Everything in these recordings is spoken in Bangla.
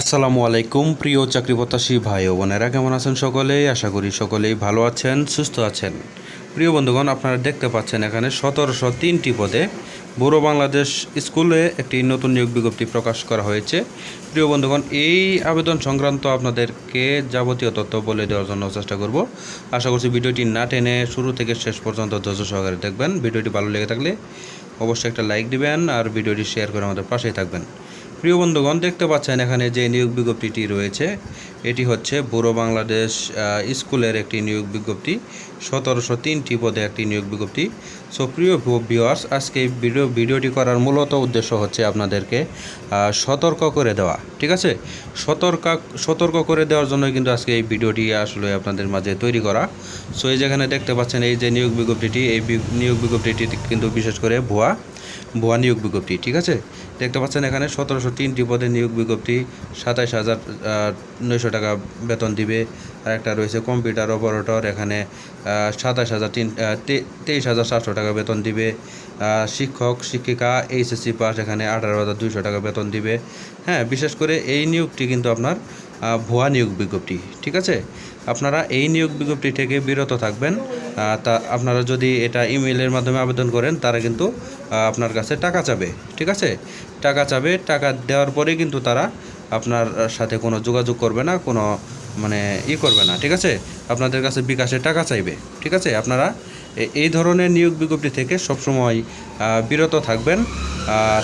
আসসালামু আলাইকুম, প্রিয় চাকরি প্রত্যাশী ভাই ও বোনেরা, কেমন আছেন সকলেই? আশা করি সকলেই ভালো আছেন, সুস্থ আছেন। প্রিয় বন্ধুগণ, আপনারা দেখতে পাচ্ছেন এখানে সতেরোশো তিনটি পদে বুড়ো বাংলাদেশ স্কুলে একটি নতুন নিয়োগ বিজ্ঞপ্তি প্রকাশ করা হয়েছে। প্রিয় বন্ধুগণ, এই আবেদন সংক্রান্ত আপনাদেরকে যাবতীয় তথ্য বলে দেওয়ার জন্য চেষ্টা করব। আশা করছি ভিডিওটি না টেনে শুরু থেকে শেষ পর্যন্ত ধৈর্য সহকারে দেখবেন। ভিডিওটি ভালো লেগে থাকলে অবশ্যই একটা লাইক দিবেন আর ভিডিওটি শেয়ার করে আমাদের পাশেই থাকবেন। প্রিয় বন্ধুগণ, দেখতে পাচ্ছেন এখানে যে নিয়োগ বিজ্ঞপ্তিটি রয়েছে, এটি হচ্ছে বুড়ো বাংলাদেশ স্কুলের একটি নিয়োগ বিজ্ঞপ্তি, সতেরোশো তিনটি পদে একটি নিয়োগ বিজ্ঞপ্তি। সো প্রিয় ভিউয়ার্স আজকে এই ভিডিও, ভিডিওটি করার মূলত উদ্দেশ্য হচ্ছে আপনাদেরকে সতর্ক করে দেওয়া, ঠিক আছে? সতর্ক সতর্ক করে দেওয়ার জন্য কিন্তু আজকে এই ভিডিওটি আসলে আপনাদের মাঝে তৈরি করা। সো এই যেখানে দেখতে পাচ্ছেন, এই যে নিয়োগ বিজ্ঞপ্তিটি, এই নিয়োগ বিজ্ঞপ্তিটি কিন্তু বিশেষ করে ভুয়া ভুয়া নিয়োগ বিজ্ঞপ্তি, ঠিক আছে? দেখতে পাচ্ছেন এখানে সতেরোশো তিনটি পদে নিয়োগ বিজ্ঞপ্তি, সাতাইশ হাজার নয়শো টাকা বেতন দিবে। আর একটা রয়েছে কম্পিউটার অপারেটর, এখানে সাতাশ হাজার তিন তেইশ হাজার সাতশো টাকা বেতন দিবে। শিক্ষক, শিক্ষিকা, এইচএসসি পাস, এখানে আঠারো হাজার দুইশো টাকা বেতন দিবে। হ্যাঁ বিশেষ করে এই নিয়োগটি কিন্তু আপনার ভুয়া নিয়োগ বিজ্ঞপ্তি, ঠিক আছে? আপনারা এই নিয়োগ বিজ্ঞপ্তি থেকে বিরত থাকবেন। তা আপনারা যদি এটা ইমেলের মাধ্যমে আবেদন করেন, তারা কিন্তু আপনার কাছে টাকা চাবে, ঠিক আছে? টাকা চাবে, টাকা দেওয়ার পরে কিন্তু তারা আপনার সাথে কোনো যোগাযোগ করবে না, কোনো মানে ই করবে না, ঠিক আছে? আপনাদের কাছে বিকাশে টাকা চাইবে, ঠিক আছে? আপনারা এই ধরনের নিয়োগ বিজ্ঞপ্তি থেকে সবসময় বিরত থাকবেন।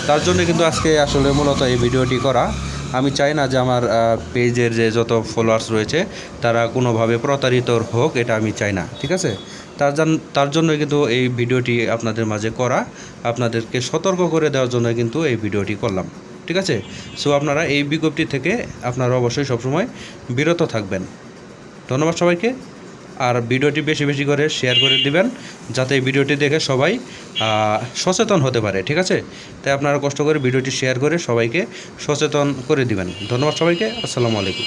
তার জন্য কিন্তু আজকে আসলে মূলত এই ভিডিওটি করা। আমি চাই না যে আমার পেজের যে যত ফলোয়ার্স রয়েছে, তারা কোনোভাবে প্রতারিত হোক, এটা আমি চাই না, ঠিক আছে? তার জন্য তার জন্য কিন্তু এই ভিডিওটি আপনাদের মাঝে করা। আপনাদেরকে সতর্ক করে দেওয়ার জন্য কিন্তু এই ভিডিওটি করলাম, ঠিক আছে? সো আপনারা এই বিজ্ঞপ্তি থেকে আপনারা অবশ্যই সবসময় বিরত থাকবেন। ধন্যবাদ সবাইকে। আর ভিডিওটি বেশি বেশি করে শেয়ার করে দিবেন, যাতে এই ভিডিওটি দেখে সবাই সচেতন হতে পারে, ঠিক আছে? তাই আপনারা কষ্ট করে ভিডিওটি শেয়ার করে সবাইকে সচেতন করে দিবেন। ধন্যবাদ সবাইকে, আসসালামু আলাইকুম।